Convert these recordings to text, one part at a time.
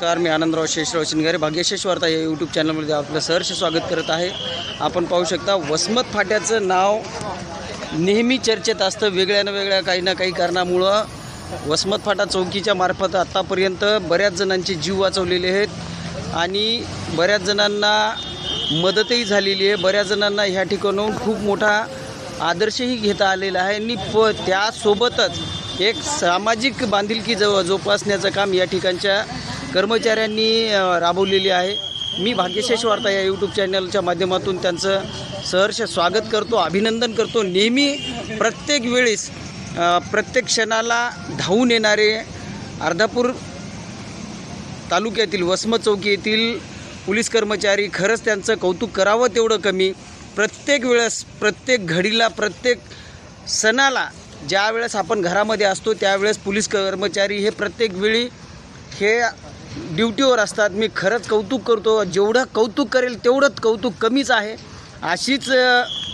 नमस्कार मी आनंदराव शेषराव शिंगारे भाग्यशेष वार्ता या यूट्यूब चॅनलमध्ये आपलं सहर्ष स्वागत करत आहे. आपण पाहू शकता वसमत फाट्याचं नाव नेहमी चर्चेत असतं. वेगळ्या ना वेगळ्या काही ना काही कारणामुळं वसमत फाटा चौकीच्या मार्फत आत्तापर्यंत बऱ्याच जणांचे जीव वाचवलेले आहेत आणि बऱ्याच जणांना मदतही झालेली आहे. बऱ्याच जणांना ह्या ठिकाणाहून खूप मोठा आदर्शही घेता आलेला आहे. आणि प त्यासोबतच एक सामाजिक बांधिलकी जव जोपासण्याचं काम या ठिकाणच्या कर्मचाऱ्यांनी राबवलेली आहे. मी भाग्यशेष वार्ता या यूट्यूब चॅनलच्या माध्यमातून त्यांचं सहर्ष स्वागत करतो अभिनंदन करतो. नेहमी प्रत्येक वेळेस प्रत्येक क्षणाला धावून येणारे अर्धापूर तालुक्यातील वसमत चौकी येथील पोलीस कर्मचारी खरंच त्यांचं कौतुक करावं तेवढं कमी. प्रत्येक वेळेस प्रत्येक घडीला प्रत्येक सणाला ज्या वेळेस आपण घरामध्ये असतो त्यावेळेस पोलीस कर्मचारी हे प्रत्येक वेळी हे ड्युटीवर असतात. मी खरंच कौतुक करतो. जेवढं कौतुक करेल तेवढंच कौतुक कमीच आहे. अशीच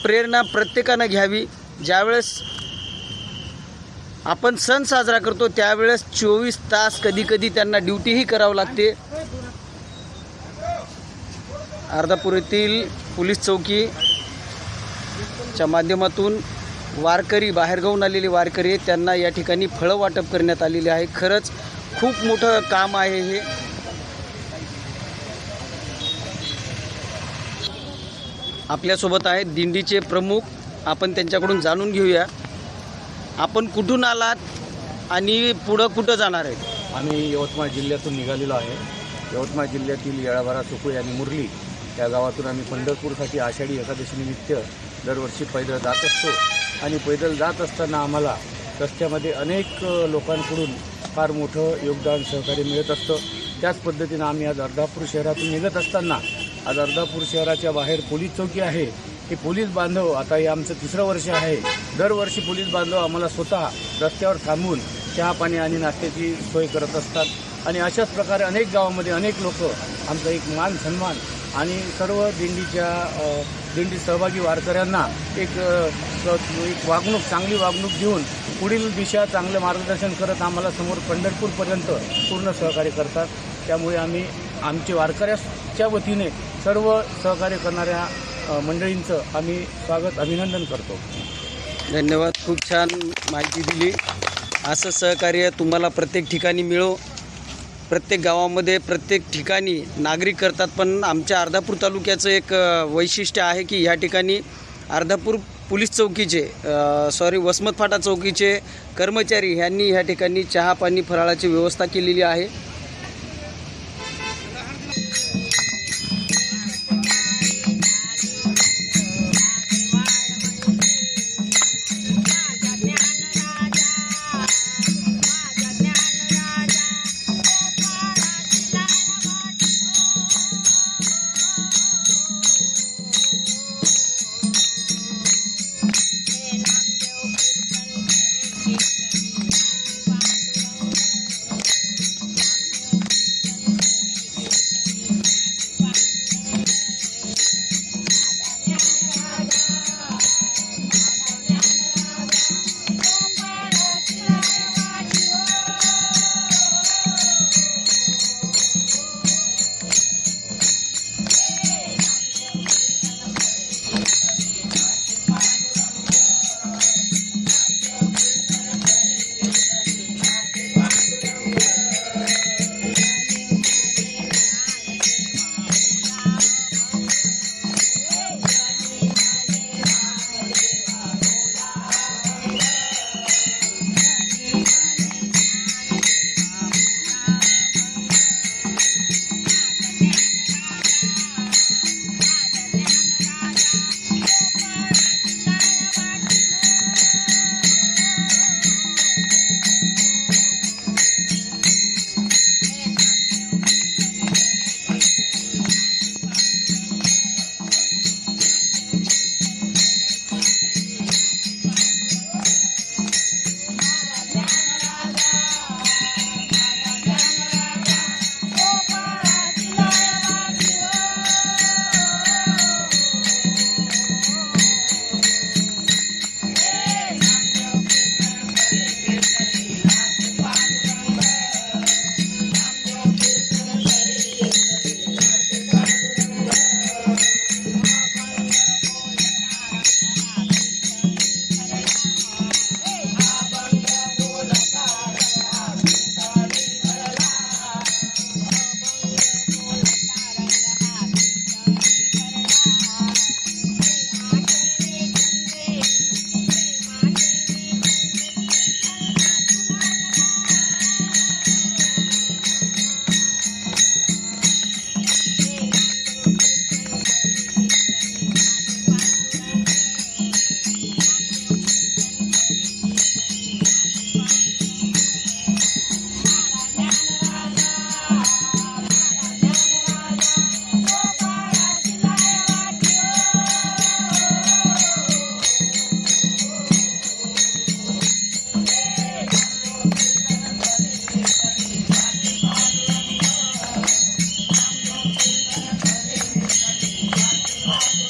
प्रेरणा प्रत्येकानं घ्यावी. ज्यावेळेस आपण सण साजरा करतो त्यावेळेस चोवीस तास कधी कधी त्यांना ड्युटीही करावं लागते. अर्धापूर येथील पोलीस चौकीच्या माध्यमातून वारकरी बाहेरगावून आलेले वारकरी त्यांना या ठिकाणी फळं वाटप करण्यात आलेले आहे. खरंच खूप मोठं काम आहे हे. आपल्यासोबत आहेत दिंडीचे प्रमुख. आपण त्यांच्याकडून जाणून घेऊया. आपण कुठून आलात आणि पुढं कुठं जाणार आहे आम्ही यवतमाळ जिल्ह्यातून निघालेलो आहे. यवतमाळ जिल्ह्यातील येळाबारा सुकुळी आणि मुरली या गावातून आम्ही पंढरपूरसाठी आषाढी एकादशीनिमित्त दरवर्षी पैदल जात असतो. आणि पैदल जात असताना आम्हाला रस्त्यामध्ये अनेक लोकांकडून फार मोठं योगदान सहकार्य मिळत असतं. त्याच पद्धतीनं आम्ही आज अर्धापूर शहरातून निघत असताना आज अर्धापूर शहराच्या बाहेर पोलीस चौकी आहे. हे पोलीस बांधव आता हे आमचं तिसरं वर्ष आहे. दरवर्षी पोलीस बांधव आम्हाला स्वतः रस्त्यावर थांबून चहा पाणी आणि नाश्त्याची सोय करत असतात. आणि अशाच प्रकारे अनेक गावामध्ये अनेक लोक आमचा एक मान सन्मान आणि सर्व दिंडीच्या दिंडी सहभागी वारकऱ्यांना एक एक वागणूक चांगली वागणूक देऊन पुढील दिशा चांगलं मार्गदर्शन करत आम्हाला समोर पंढरपूरपर्यंत पूर्ण सहकार्य करतात. त्यामुळे आम्ही आमचे वारकऱ्याच्या वतीने सर्व सहकार्य करणाऱ्या मंडळींचं आम्ही स्वागत अभिनंदन करतो. धन्यवाद. खूप छान माहिती दिली. असं सहकार्य तुम्हाला प्रत्येक ठिकाणी मिळो. प्रत्येक गावामध्ये प्रत्येक ठिकाणी नागरिक करतात पण आमच्या अर्धापूर तालुक्याचं एक वैशिष्ट्य आहे की ह्या ठिकाणी अर्धापूर पोलीस चौकीचे सॉरी वसमत फाटा चौकीचे कर्मचारी ह्यांनी ह्या ठिकाणी चहा पाणी फराळाची व्यवस्था केलेली आहे. Oh.